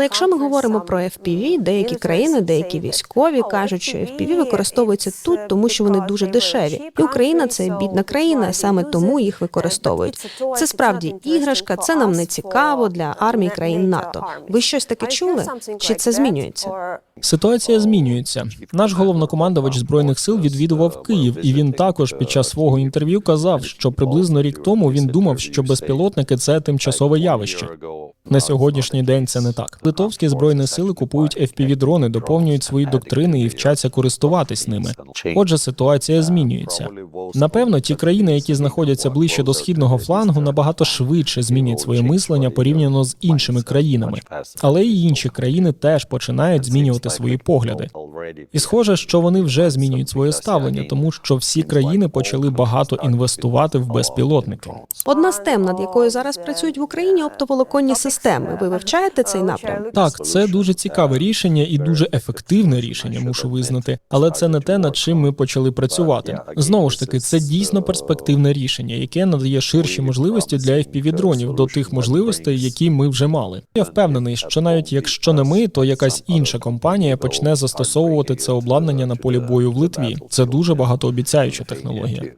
Але якщо ми говоримо про FPV, деякі країни, деякі військові кажуть, що FPV використовуються тут, тому що вони дуже дешеві. І Україна це бідна країна, саме тому їх використовують. Це справді іграшка, це нам не цікаво для армій країн НАТО. Ви щось таке чули? Чи це змінюється? Ситуація змінюється. Наш головнокомандувач збройних сил відвідував Київ, і він також під час свого інтерв'ю казав, що приблизно рік тому він думав, що безпілотники це тимчасове явище. На сьогоднішній день це не так. Литовські збройні сили купують FPV-дрони, доповнюють свої доктрини і вчаться користуватись ними. Отже, ситуація змінюється. Напевно, ті країни, які знаходяться ближче до східного флангу, набагато швидше змінять своє мислення порівняно з іншими країнами. Але й інші країни теж починають змінювати свої погляди. І схоже, що вони вже змінюють своє ставлення, тому що всі країни почали багато інвестувати в безпілотники. Одна з тем, над якою зараз працюють в Україні, оптоволоконні системи. Ви вивчаєте цей напрям? Так, це дуже цікаве рішення і дуже ефективне рішення, мушу визнати. Але це не те, над чим ми почали працювати. Знову ж таки, це дійсно перспективне рішення, яке надає ширші можливості для FPV-дронів до тих можливостей, які ми вже мали. Я впевнений, що навіть якщо не ми, то якась інша компанія почне застосовувати це обладнання на полі бою в Литві. Це дуже багатообіцяюча технологія.